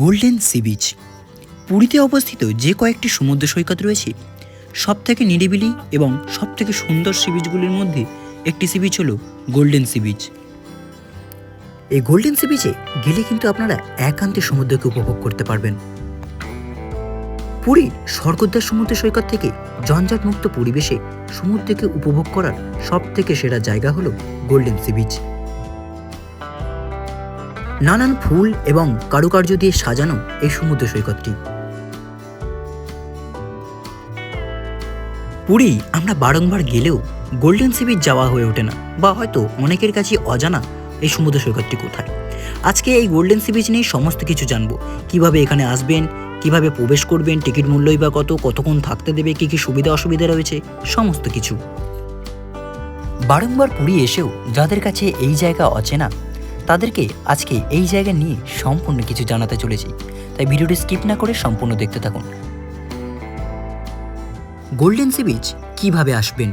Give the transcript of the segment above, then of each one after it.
Golden sea beach. পুরীতে অবস্থিত যে কয়েকটি সমুদ্র সৈকত রয়েছে সব থেকে নিরিবিলি এবং সব থেকে সুন্দর সি বিচগুলির মধ্যে একটি সি বিচ হলো গোল্ডেন সি বিচ। এই গোল্ডেন সি বিচে গেলে কিন্তু আপনারা একান্তে সমুদ্রকে উপভোগ করতে পারবেন। পুরী স্বর্গদ্বার সমুদ্র সৈকত থেকে জঞ্জাটমুক্ত পরিবেশে সমুদ্রকে উপভোগ করার সব থেকে সেরা জায়গা হলো গোল্ডেন সি বিচ। নানান ফুল এবং কারুকার্য দিয়ে সাজানো এই সমুদ্র সৈকতটি। পুরী আমরা বারংবার গেলেও গোল্ডেন সি বিচ যাওয়া হয়ে ওঠে না বা হয়তো অনেকের কাছে অজানা এই সমুদ্র সৈকতটি কোথায়। আজকে এই গোল্ডেন সি বিচ নিয়ে সমস্ত কিছু জানব। কীভাবে এখানে আসবেন, কীভাবে প্রবেশ করবেন, টিকিট মূল্যই বা কত, কতক্ষণ থাকতে দেবে, কি কি সুবিধা অসুবিধা রয়েছে, সমস্ত কিছু। বারংবার পুরী এসেও যাদের কাছে এই জায়গা অচেনা তাদেরকে আজকে এই জায়গা নিয়ে সম্পূর্ণ কিছু জানাতে চলেছি। তাই ভিডিওটি স্কিপ না করে সম্পূর্ণ দেখতে থাকুন। গোল্ডেন সি বিচ কীভাবে আসবেন?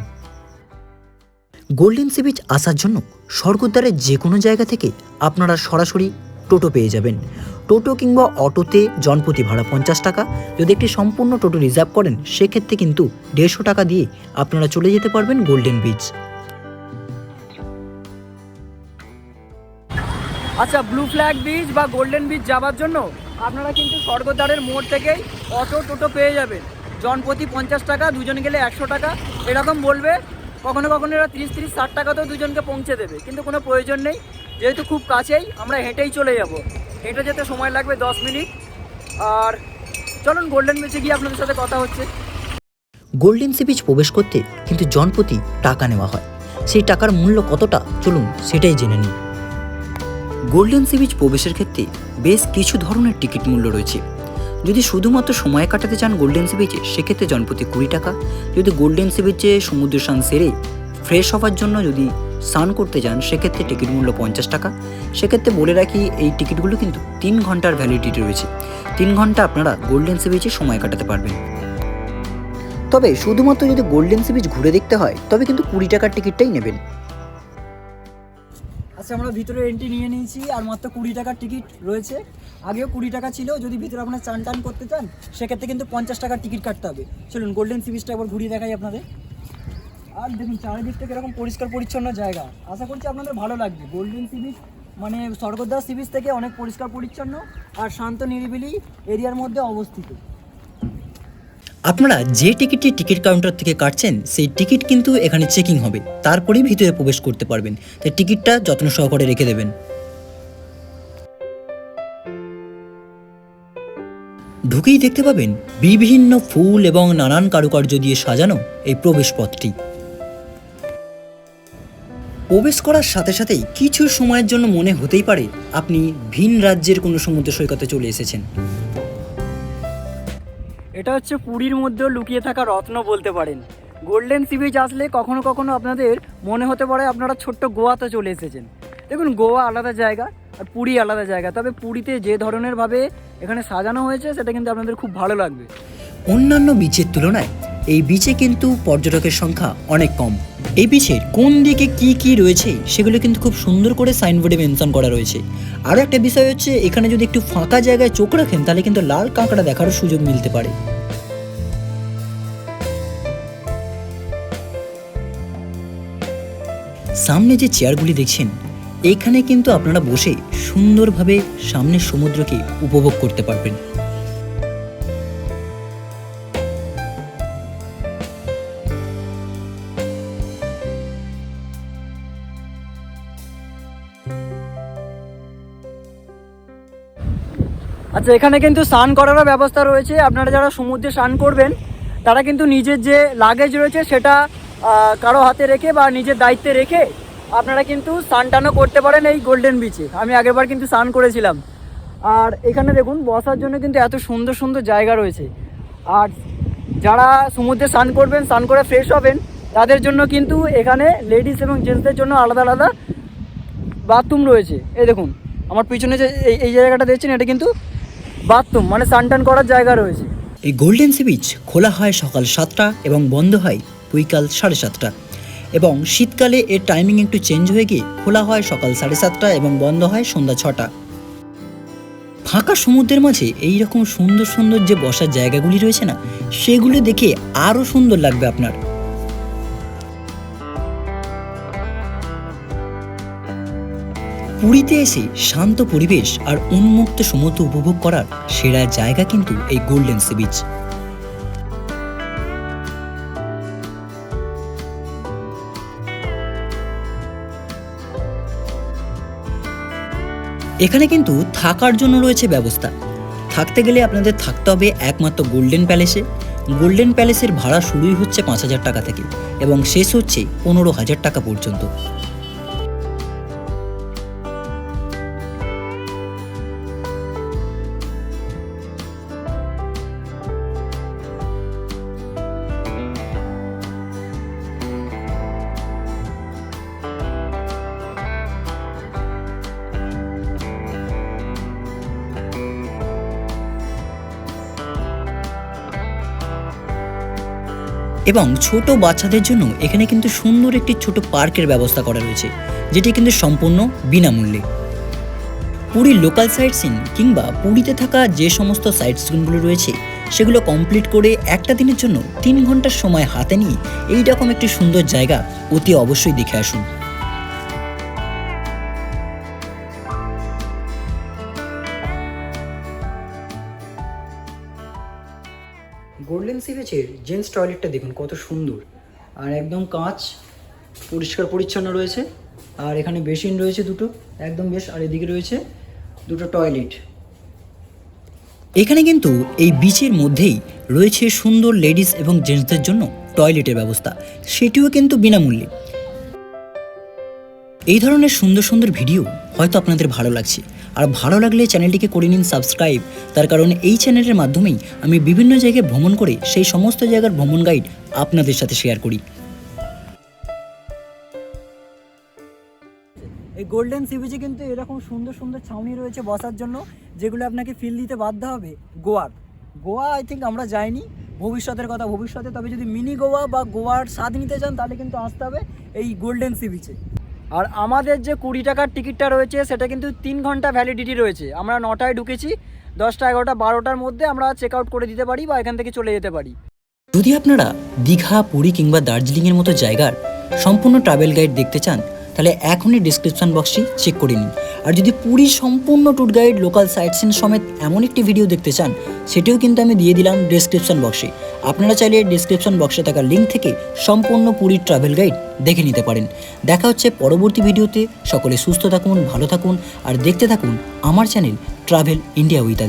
গোল্ডেন সি বিচ আসার জন্য স্বর্গদ্বারের যে কোনো জায়গা থেকে আপনারা সরাসরি টোটো পেয়ে যাবেন। টোটো কিংবা অটোতে জনপ্রতি ভাড়া পঞ্চাশ টাকা। যদি একটি সম্পূর্ণ টোটো রিজার্ভ করেন, সেক্ষেত্রে কিন্তু দেড়শো টাকা দিয়ে আপনারা চলে যেতে পারবেন গোল্ডেন বিচ। আচ্ছা ব্লু ফ্ল্যাগ বিচ বা গোল্ডেন বিচ যাওয়ার জন্য আপনারা কিন্তু স্বর্গদ্বারের মোড় থেকেই অটো টোটো পেয়ে যাবেন। জনপ্রতি পঞ্চাশ টাকা, দুজন গেলে একশো টাকা। এরকম বলবে, কখনো কখনো এরা তিরিশ তিরিশ, ষাট টাকাতেও দুজনকে পৌঁছে দেবে, কিন্তু কোনো প্রয়োজন নেই। যেহেতু খুব কাছেই, আমরা হেঁটেই চলে যাব। হেঁটে যেতে সময় লাগবে দশ মিনিট। আর চলুন গোল্ডেন বিচে গিয়ে আপনাদের সাথে কথা হচ্ছে। গোল্ডেন সি বিচ প্রবেশ করতে কিন্তু জনপ্রতি টাকা নেওয়া হয়। সেই টাকার মূল্য কতটা? চলুন সেটাই জেনে নিই। গোল্ডেন সি বিচ প্রবেশের ক্ষেত্রে বেশ কিছু ধরনের টিকিট মূল্য রয়েছে। যদি শুধুমাত্র সময় কাটাতে চান গোল্ডেন সি বিচে সেক্ষেত্রে জনপ্রতি কুড়ি টাকা। যদি গোল্ডেন সি বিচে সমুদ্র স্নান সেরে ফ্রেশ হওয়ার জন্য যদি স্নান করতে যান, সেক্ষেত্রে টিকিট মূল্য পঞ্চাশ টাকা। সেক্ষেত্রে বলে রাখি, এই টিকিটগুলো কিন্তু তিন ঘণ্টার ভ্যালিডিটি রয়েছে। তিন ঘণ্টা আপনারা গোল্ডেন সি বিচে সময় কাটাতে পারবেন। তবে শুধুমাত্র যদি গোল্ডেন সি বিচ ঘুরে দেখতে হয়, তবে কিন্তু কুড়ি টাকার টিকিটটাই নেবেন। আচ্ছা আমরা ভিতরে এন্ট্রি নিয়ে নিয়েছি, আর মাত্র কুড়ি টাকার টিকিট রয়েছে। আগেও কুড়ি টাকা ছিল, যদি ভিতরে আপনার চান টান করতে চান, সেক্ষেত্রে কিন্তু পঞ্চাশ টাকার টিকিট কাটতে হবে। চলুন গোল্ডেন সি একবার ঘুরিয়ে দেখাই আপনাদের। আর দেখুন, চারিদিকটা কীরকম পরিষ্কার পরিচ্ছন্ন জায়গা। আশা করছি আপনাদের ভালো লাগবে। গোল্ডেন সি মানে স্বর্গদ্বার সি থেকে অনেক পরিষ্কার পরিচ্ছন্ন আর শান্ত নিরিবিলি এরিয়ার মধ্যে অবস্থিত। আপনারা যে টিকিটটি টিকিট কাউন্টার থেকে কাটছেন, সেই টিকিট কিন্তু এখানে চেকিং হবে। তারপরেই ভিতরে প্রবেশ করতে পারবেন। তাই টিকিটটা যত্ন সহকারে রেখে দেবেন। ঢুকেই দেখতে পাবেন বিভিন্ন ফুল এবং নানান কারুকার্য দিয়ে সাজানো এই প্রবেশ পথটি প্রবেশ করার সাথে সাথেই কিছু সময়ের জন্য মনে হতেই পারে আপনি ভিন রাজ্যের কোনো সমুদ্র সৈকতে চলে এসেছেন। এটা হচ্ছে পুরীর মধ্যেও লুকিয়ে থাকা রত্ন বলতে পারেন। গোল্ডেন সি বিচ আসলে কখনো কখনো আপনাদের মনে হতে পারে আপনারা ছোট্ট গোয়াতে চলে এসেছেন। দেখুন, গোয়া আলাদা জায়গা আর পুরী আলাদা জায়গা। তবে পুরীতে যে ধরনেরভাবে এখানে সাজানো হয়েছে, সেটা কিন্তু আপনাদের খুব ভালো লাগবে। অন্যান্য বিচের তুলনায় এই বিচে কিন্তু পর্যটকের সংখ্যা অনেক কম। এই বিচের কোন দিকে কি কি রয়েছে সেগুলো কিন্তু খুব সুন্দর করে সাইনবোর্ডে মেনশন করা রয়েছে। আরও একটা বিষয় হচ্ছে, এখানে যদি একটু ফাঁকা জায়গায় চোখ রাখেন, তাহলে কিন্তু লাল কাঁকড়া দেখারও সুযোগ মিলতে পারে। সামনে যে চেয়ারগুলি দেখছেন, এখানে কিন্তু আপনারা বসে সুন্দরভাবে সামনের সমুদ্রকে উপভোগ করতে পারবেন। আচ্ছা এখানে কিন্তু স্নান করারও ব্যবস্থা রয়েছে। আপনারা যারা সমুদ্রে স্নান করবেন, তারা কিন্তু নিজের যে লাগেজ রয়েছে, সেটা কারও হাতে রেখে বা নিজের দায়িত্বে রেখে আপনারা কিন্তু স্নান টানও করতে পারেন এই গোল্ডেন বিচে আমি আগেরবার কিন্তু স্নান করেছিলাম। আর এখানে দেখুন, বসার জন্য কিন্তু এত সুন্দর সুন্দর জায়গা রয়েছে। আর যারা সমুদ্রে স্নান করবেন, স্নান করে ফ্রেশ হবেন, তাদের জন্য কিন্তু এখানে লেডিস এবং জেন্টসদের জন্য আলাদা আলাদা বাথরুম রয়েছে। এই দেখুন, আমার পিছনে যে এই এই জায়গাটা দেখছেন, এটা কিন্তু বাথরুম মানে স্নান টান করার জায়গা রয়েছে। এই গোল্ডেন সি বিচ খোলা হয় সকাল সাতটা এবং বন্ধ হয় বিকাল সাড়ে সাতটা। এবং শীতকালে এর টাইমিং একটু চেঞ্জ হয়ে গিয়ে খোলা হয় সকাল সাড়ে সাতটা এবং বন্ধ হয় সন্ধ্যা ছটা। ফাঁকা সমুদ্রের মাঝে এই রকম সুন্দর সুন্দর যে বসার জায়গাগুলি রয়েছে না, সেগুলো দেখে আরও সুন্দর লাগবে আপনার। পুরীতে এসে শান্ত পরিবেশ আর উন্মুক্ত সমুদ্র উপভোগ করার সেরা জায়গা কিন্তু এই গোল্ডেন সি বিচ এখানে কিন্তু থাকার জন্য রয়েছে ব্যবস্থা। থাকতে গেলে আপনাদের থাকতে হবে একমাত্র গোল্ডেন প্যালেসে গোল্ডেন প্যালেসের ভাড়া শুরুই হচ্ছে পাঁচ হাজার টাকা থেকে এবং শেষ হচ্ছে পনেরো হাজার টাকা পর্যন্ত। এবং ছোট বাচ্চাদের জন্য এখানে কিন্তু সুন্দর একটি ছোট পার্কের ব্যবস্থা করা রয়েছে, যেটি কিন্তু সম্পূর্ণ বিনামূল্যে। পুরীর লোকাল সাইট সিন কিংবা পুরীতে থাকা যে সমস্ত সাইট সিনগুলো রয়েছে, সেগুলো কমপ্লিট করে একটা দিনের জন্য তিন ঘণ্টার সময় হাতে নিয়ে এইরকম একটি সুন্দর জায়গা অতি অবশ্যই দেখে আসুন। সি জেন্টস টয়লেটটা দেখুন কত সুন্দর। আর একদম কাঁচ পরিষ্কার পরিচ্ছন্ন রয়েছে। আর এখানে বেসিন রয়েছে দুটো, একদম বেশ, আর এদিকে রয়েছে দুটো টয়লেট। এখানে কিন্তু এই বিচের মধ্যেই রয়েছে সুন্দর লেডিস এবং জেন্টসদের জন্য টয়লেটের ব্যবস্থা। সেটিও কিন্তু বিনামূল্যে। এই ধরনের সুন্দর সুন্দর ভিডিও হয়তো আপনাদের ভালো লাগছে। আর ভালো লাগলে চ্যানেলটিকে করে নিন সাবস্ক্রাইব। তার কারণ এই চ্যানেলের মাধ্যমেই আমি বিভিন্ন জায়গায় ভ্রমণ করে সেই সমস্ত জায়গার ভ্রমণ গাইড আপনাদের সাথে শেয়ার করি। এই গোল্ডেন সি বিচে কিন্তু এরকম সুন্দর সুন্দর ছাউনি রয়েছে বসার জন্য, যেগুলো আপনাকে ফিল দিতে বাধ্য হবে। গোয়ার। গোয়া আই থিঙ্ক আমরা যাইনি। ভবিষ্যতের কথা, ভবিষ্যতে তবে যদি মিনি গোয়া বা গোয়ার স্বাদ নিতে চান, তাহলে কিন্তু আসতে হবে এই গোল্ডেন সি বিচে আর আমাদের যে কুড়ি টাকার টিকিটটা রয়েছে, সেটা কিন্তু তিন ঘণ্টা ভ্যালিডিটি রয়েছে। আমরা নটায় ঢুকেছি, দশটা, এগারোটা, বারোটার মধ্যে আমরা চেক আউট করে দিতে পারি বা এখান থেকে চলে যেতে পারি। যদি আপনারা দীঘা, পুরী কিংবা দার্জিলিংয়ের মতো জায়গার সম্পূর্ণ ট্রাভেল গাইড দেখতে চান, তাহলে এখনই ডিসক্রিপশন বক্সটি চেক করে নিন। আর যদি পুরীর সম্পূর্ণ tour guide local sightseeing সমেত এমন একটি ভিডিও দেখতে চান, সেটিও কিন্তু আমি দিয়ে দিলাম ডিসক্রিপশন বক্সে আপনারা চাইলে ডিসক্রিপশন বক্সে থাকা লিঙ্ক থেকে সম্পূর্ণ পুরীর ট্রাভেল গাইড দেখে নিতে পারেন। দেখা হচ্ছে পরবর্তী ভিডিওতে। সকলে সুস্থ থাকুন, ভালো থাকুন, আর দেখতে থাকুন আমার চ্যানেল ট্রাভেল ইন্ডিয়া উইথ